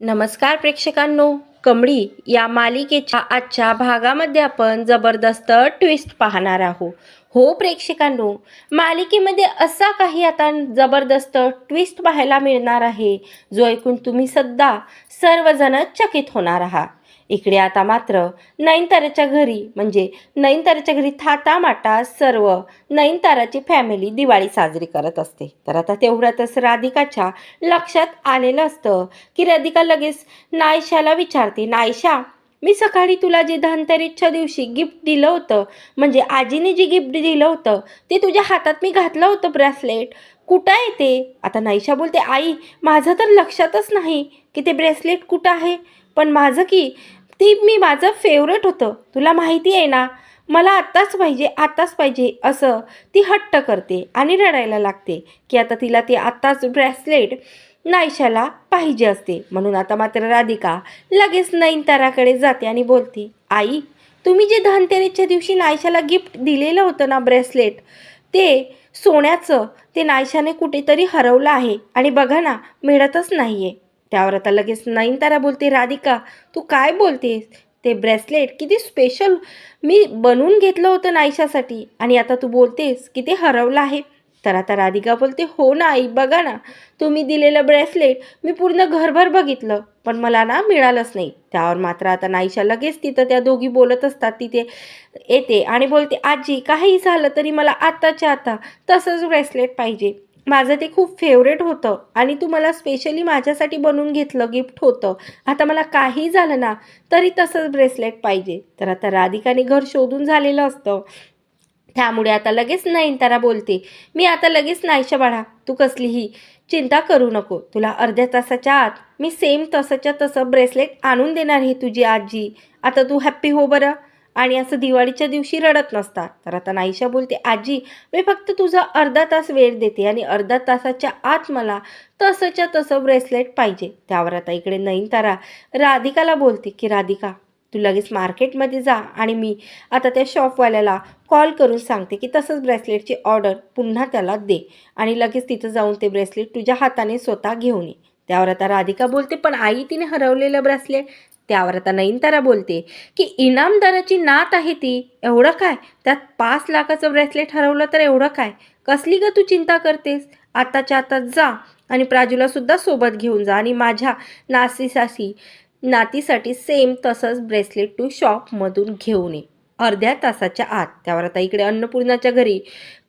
नमस्कार प्रेक्षकांनो. कमळी या मालिकेच्या आजच्या भागामध्ये आपण जबरदस्त ट्विस्ट पाहणार आहोत. हो प्रेक्षकांनो मालिकेमध्ये असा काही आता जबरदस्त ट्विस्ट पाहायला मिळणार आहे जो ऐकून तुम्ही सध्या सर्वजण चकित होणार आहात. इकडे आता मात्र नयनताराच्या घरी म्हणजे नयनताराच्या घरी थाटा माटा सर्व नयनताराची फॅमिली दिवाळी साजरी करत असते. तर आता तेवढ्यातच राधिकाच्या लक्षात आलेलं असतं की राधिका लगेच नायशाला विचारते नायशा मी सकाळी तुला जे धनतेरसच्या दिवशी गिफ्ट दिलं होतं म्हणजे आजीने जे गिफ्ट दिलं होतं ते तुझ्या हातात मी घातलं होतं ब्रेसलेट कुठं आहे ते? आता नाईशा बोलते आई माझं तर लक्षातच नाही की ते ब्रेसलेट कुठं आहे? पण माझं की ती मी माझं फेवरेट होतं. तुला माहिती आहे ना मला आत्ताच पाहिजे आत्ताच पाहिजे असं ती हट्ट करते आणि रडायला लागते की आता तिला ते आत्ताच ब्रेसलेट नायशाला पाहिजे असते. म्हणून आता मात्र राधिका लगेच नयनताराकडे जाते आणि बोलते आई तुम्ही जे धनतेरेच्या दिवशी नायशाला गिफ्ट दिलेलं होतं ना ब्रेसलेट ते सोन्याचं ते नायशाने कुठेतरी हरवलं आहे आणि बघा ना मिळतच नाही आहे त्यावर आता लगेच नयनतारा बोलते राधिका तू काय बोलतेस? ते ब्रेसलेट किती स्पेशल मी बनवून घेतलं होतं नायशासाठी आणि आता तू बोलतेस की ते हरवलं आहे. तर आता राधिका बोलते हो ना आई बघा ना तुम्ही दिलेलं ब्रेसलेट मी पूर्ण घरभर बघितलं पण मला ना मिळालंच नाही. त्यावर मात्र आता नाईशा लगेच तिथं त्या दोघी बोलत असतात तिथे येते आणि बोलते आजी काही झालं तरी मला आत्ताच्या आता तसंच ब्रेसलेट पाहिजे. माझं ते खूप फेवरेट होतं. आणि तू मला स्पेशली माझ्यासाठी बनवून घेतलं गिफ्ट होतं. आता मला काही झालं ना तरी तसंच ब्रेसलेट पाहिजे. तर आता राधिकाने घर शोधून झालेलं असतं. त्यामुळे आता लगेच नयनतारा बोलते. मी आता लगेच नाहीशा बाळा तू कसलीही चिंता करू नको. तुला अर्ध्या तासाच्या आत मी सेम तसंच्या तसं ब्रेसलेट आणून देणार आहे तुझी आजी. आता तू हॅप्पी हो बरं? आणि असं दिवाळीच्या दिवशी रडत नसतात. तर आता नाईशा बोलते आजी मी फक्त तुझा अर्धा तास वेळ देते आणि अर्धा तासाच्या आत मला तसंच्या तसं ब्रेसलेट पाहिजे. त्यावर आता इकडे नयनतारा राधिकाला बोलते की राधिका तू लगेच मार्केटमध्ये जा आणि मी आता त्या शॉपवाल्याला कॉल करून सांगते की तसंच ब्रेसलेटची ऑर्डर पुन्हा त्याला दे आणि लगेच तिथं जाऊन ते ब्रेसलेट तुझ्या हाताने स्वतः घेऊन ये. त्यावर आता राधिका बोलते पण आई तिने हरवलेलं ब्रेसलेट त्यावर आता नयनतारा बोलते की इनामदाराची नात आहे ती एवढं काय? त्यात पाच लाखाचं ब्रेसलेट हरवलं तर एवढं काय? कसली ग तू चिंता करतेस? आताच्या आता जा आणि प्राजूलासुद्धा सोबत घेऊन जा आणि माझ्या नासीसाठी नातीसाठी सेम तसंच ब्रेसलेट टू शॉपमधून घेऊन ये. अर्ध्या तासाच्या आत त्यावर आता इकडे अन्नपूर्णाच्या घरी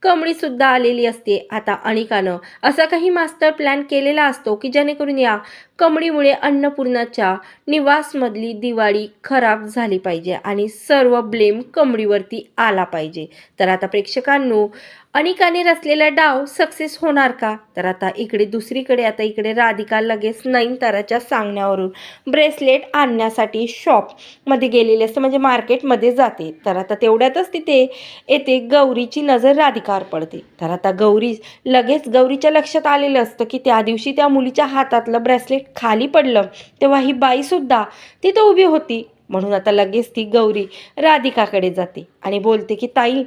कमळीसुद्धा आलेली असते. आता अनेकानं असा काही मास्टर प्लॅन केलेला असतो की जेणेकरून या कमळीमुळे अन्नपूर्णाच्या निवासमधली दिवाळी खराब झाली पाहिजे आणि सर्व ब्लेम कमळीवरती आला पाहिजे. तर आता प्रेक्षकांनो अनिकाने रचलेला डाव सक्सेस होणार का? तर आता इकडे दुसरीकडे आता इकडे राधिका लगेच नयनताराच्या सांगण्यावरून ब्रेसलेट आणण्यासाठी शॉपमध्ये गेलेले असते म्हणजे मार्केटमध्ये जाते. तर आता तेवढ्यातच तिथे येते गौरीची नजर राधिका. पार पडते. तर आता गौरी लगेच गौरीच्या लक्षात आलेलं असतं की त्या दिवशी त्या मुलीच्या हातातलं ब्रेसलेट खाली पडलं. तेव्हा ही बाईसुद्धा तिथं उभी होती. म्हणून आता लगेच ती गौरी राधिकाकडे जाते आणि बोलते की ताई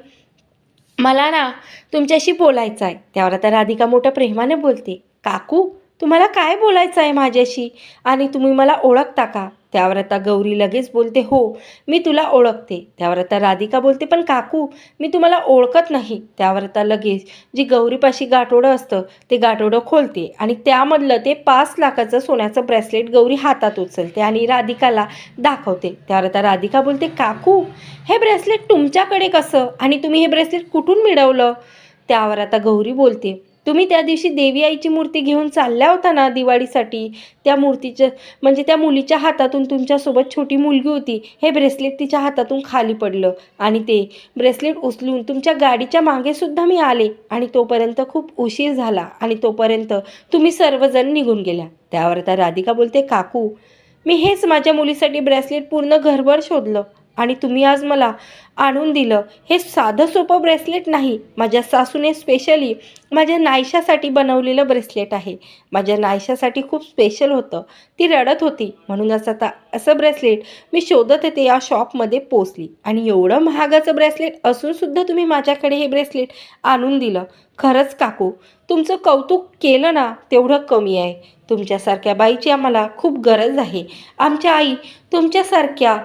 मला ना तुमच्याशी बोलायचं आहे. त्यावर आता राधिका मोठ्या प्रेमाने बोलते काकू तुम्हाला काय बोलायचं आहे माझ्याशी? आणि तुम्ही मला ओळखता का? त्यावर आता गौरी लगेच बोलते हो मी तुला ओळखते. त्यावर आता राधिका बोलते पण काकू मी तुम्हाला ओळखत नाही. त्यावर आता लगेच जी गौरीपाशी गाठोडं असतं ते गाठोडं खोलते आणि त्यामधलं ते पाच लाखाचं सोन्याचं ब्रेसलेट गौरी हातात उचलते आणि राधिकाला दाखवते. त्यावर आता राधिका बोलते काकू हे ब्रेसलेट तुमच्याकडे कसं आणि तुम्ही हे ब्रेसलेट कुठून मिळवलं? त्यावर आता गौरी बोलते तुम्ही त्या दिवशी देवी आईची मूर्ती घेऊन चालल्या होता ना दिवाळीसाठी? त्या मूर्तीच्या म्हणजे त्या मुलीच्या हातातून तुमच्यासोबत छोटी मुलगी होती हे ब्रेसलेट तिच्या हातातून खाली पडलं आणि ते ब्रेसलेट उचलून तुमच्या गाडीच्या मागेसुद्धा मी आले आणि तोपर्यंत खूप उशीर झाला आणि तोपर्यंत तुम्ही सर्वजण निघून गेल्या. त्यावर आता राधिका बोलते काकू मी हेच माझ्या मुलीसाठी ब्रेसलेट पूर्ण घरभर शोधलं. आणि तुम्ही आज मला आणून दिलं. हे साधं सोपं ब्रेसलेट नाही. माझ्या सासूने स्पेशली माझ्या नायशासाठी बनवलेलं ब्रेसलेट आहे. माझ्या नायशासाठी खूप स्पेशल होतं. ती रडत होती. म्हणूनच आता असं ब्रेसलेट मी शोधत येते या शॉपमध्ये पोचली. आणि एवढं महागाचं ब्रेसलेट असूनसुद्धा तुम्ही माझ्याकडे हे ब्रेसलेट आणून दिलं. खरंच काकू तुमचं कौतुक केलं ना तेवढं कमी आहे. तुमच्यासारख्या बाईची आम्हाला खूप गरज आहे. आमच्या आई तुमच्यासारख्या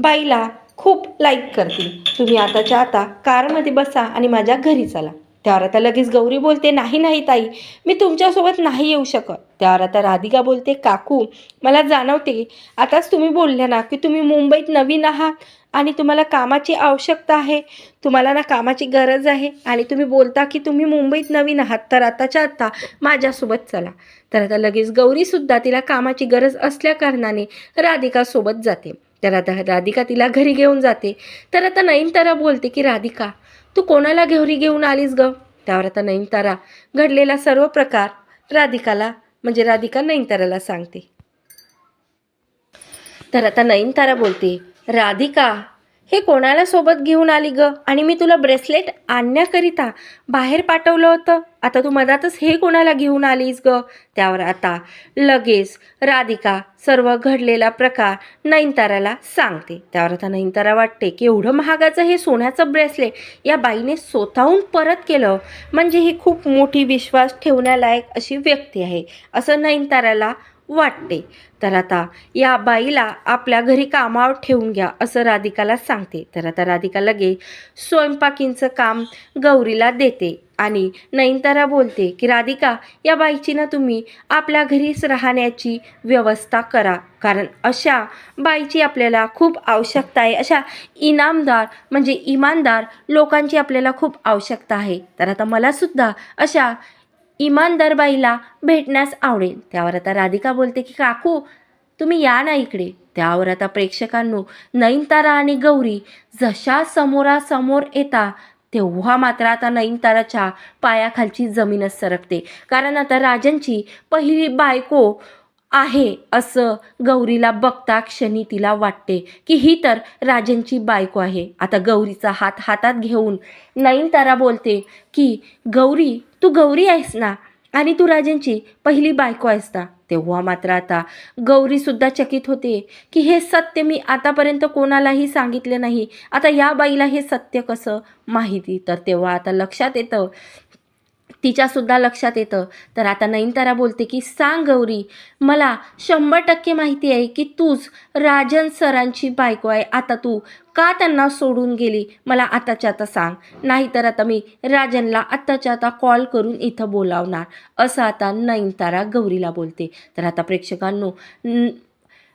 बाईला खूप लाईक करतील. तुम्ही आताच्या आता कारमध्ये बसा आणि माझ्या घरी चला. त्यावर आता लगेच गौरी बोलते नाही नाही ताई मी तुमच्यासोबत नाही येऊ शकत. त्यावर आता राधिका बोलते काकू मला जाणवते आताच तुम्ही बोलल्या ना की तुम्ही मुंबईत नवीन आहात आणि तुम्हाला कामाची आवश्यकता आहे. तुम्हाला ना कामाची गरज आहे आणि तुम्ही बोलता की तुम्ही मुंबईत नवीन आहात तर आताच्या आत्ता माझ्यासोबत चला. तर आता लगेच गौरीसुद्धा तिला कामाची गरज असल्याकारणाने राधिकासोबत जाते. तर आता राधिका तिला घरी घेऊन जाते. तर आता नयनतारा बोलते की राधिका तू कोणाला घरी घेऊन आलीस ग? त्यावर आता नयनतारा घडलेला सर्व प्रकार राधिकाला म्हणजे राधिका नयनताराला सांगते. तर आता नयनतारा बोलते राधिका हे कोणाला सोबत घेऊन आली ग? आणि मी तुला ब्रेसलेट आणण्याकरिता बाहेर पाठवलं होतं. आता तू मधातच हे कोणाला घेऊन आलीस ग? त्यावर आता लगेच राधिका सर्व घडलेला प्रकार नयनताराला सांगते. त्यावर आता नयनतारा वाटते की एवढं महागाचं हे सोन्याचं ब्रेसलेट या बाईने स्वतःहून परत केलं म्हणजे ही खूप मोठी विश्वास ठेवण्यालायक अशी व्यक्ती आहे. असं नयनताराला वाटते. तर आता या बाईला आपल्या घरी कामावर ठेवून घ्या असं राधिकाला सांगते. तर आता राधिका लगे स्वयंपाकींचं काम गौरीला देते आणि नयनतारा बोलते की राधिका या बाईची ना तुम्ही आपल्या घरीच राहण्याची व्यवस्था करा. कारण अशा बाईची आपल्याला खूप आवश्यकता आहे. अशा इनामदार म्हणजे इमानदार लोकांची आपल्याला खूप आवश्यकता आहे. तर आता मलासुद्धा अशा इमानदार बाईला भेटण्यास आवडेल. त्यावर आता राधिका बोलते की काकू तुम्ही या ना इकडे. त्यावर आता प्रेक्षकांनो नयनतारा आणि गौरी जशा समोरासमोर येता तेव्हा मात्र आता नयनताराच्या पायाखालची जमीनच सरकते. कारण आता राजांची पहिली बायको आहे असं गौरीला बघता क्षणी तिला वाटते की ही तर राजेंची बायको आहे. आता गौरीचा हात हातात घेऊन नयनतारा बोलते की गौरी तू गौरी आहेस ना? आणि तू राजेंची पहिली बायको आहेस ना? तेव्हा मात्र आता गौरीसुद्धा चकित होते की हे सत्य मी आतापर्यंत कोणालाही सांगितले नाही. आता या बाईला हे सत्य कसं माहिती? तर तेव्हा आता लक्षात येतं तिच्यासुद्धा लक्षात येतं. तर आता नयनतारा बोलते की सांग गौरी मला शंभर टक्के माहिती आहे की तूच राजन सरांची बायको आहे. आता तू का त्यांना सोडून गेली? मला आताच्या आता सांग. नाहीतर आता मी राजनला आत्ताच्या आता कॉल करून इथं बोलावणार. असं आता नयनतारा गौरीला बोलते. तर आता प्रेक्षकांनो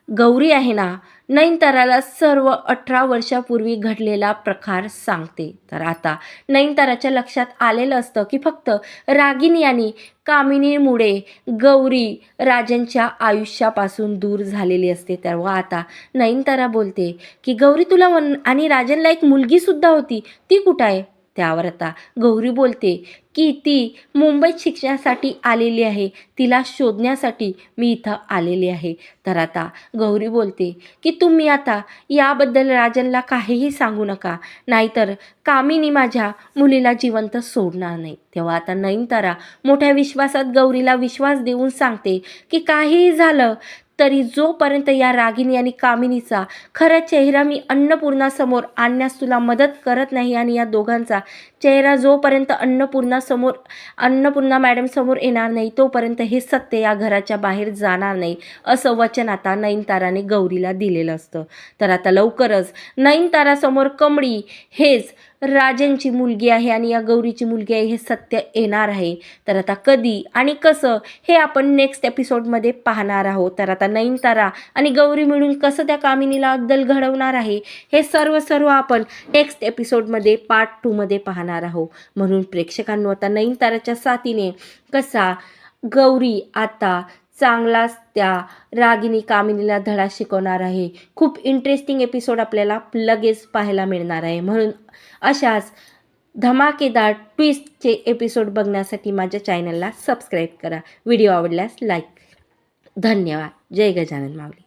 गौरी आहे ना नयनताराला सर्व अठरा वर्षापूर्वी घडलेला प्रकार सांगते. तर आता नयनताराच्या लक्षात आलेलं असतं की फक्त रागिनी आणि कामिनीमुळे गौरी राजांच्या आयुष्यापासून दूर झालेली असते. तेव्हा आता नयनतारा बोलते की गौरी तुला वन आणि राजनला एक मुलगीसुद्धा होती. ती कुठं आहे? त्यावर आता गौरी बोलते की ती मुंबईत शिक्षणासाठी आलेली आहे. तिला शोधण्यासाठी मी इथं आलेली आहे. तर आता गौरी बोलते की तुम्ही आता याबद्दल राजनला काहीही सांगू नका. नाहीतर कामिनी माझ्या मुलीला जिवंत सोडणार नाही. तेव्हा आता नयनतारा मोठ्या विश्वासात गौरीला विश्वास देऊन सांगते की काहीही झालं तरी जोपर्यंत या रागिनी आणि कामिनीचा खरा चेहरा मी अन्नपूर्णासमोर आणण्यास तुला मदत करत नाही आणि या दोघांचा चेहरा जोपर्यंत अन्नपूर्णासमोर अन्नपूर्णा मॅडमसमोर येणार नाही तोपर्यंत हे सत्य या घराच्या बाहेर जाणार नाही असं वचन आता नयनताराने गौरीला दिलेलं असतं. तर आता लवकरच नयनतारासमोर कमळी हेच राजनची मुलगी आहे आणि या गौरीची मुलगी आहे हे सत्य येणार आहे. तर आता कधी आणि कसं हे आपण नेक्स्ट एपिसोडमध्ये पाहणार आहोत. तर आता नयनतारा आणि गौरी मिळून कसं त्या कामिनीला अद्दल घडवणार आहे हे सर्व सर्व आपण नेक्स्ट एपिसोडमध्ये पार्ट टूमध्ये पाहणार आहोत. म्हणून प्रेक्षकांनो आता नयनताराच्या साथीने कसा गौरी आता चांगलाच त्या रागिनी कामिनीला धडा शिकवणार आहे. खूप इंटरेस्टिंग एपिसोड आपल्याला लगेच पाहायला मिळणार आहे. म्हणून अशाच धमाकेदार ट्विस्टचे एपिसोड बघण्यासाठी माझ्या चॅनलला सबस्क्राईब करा. व्हिडिओ आवडल्यास लाईक धन्यवाद. जय गजानन माऊली.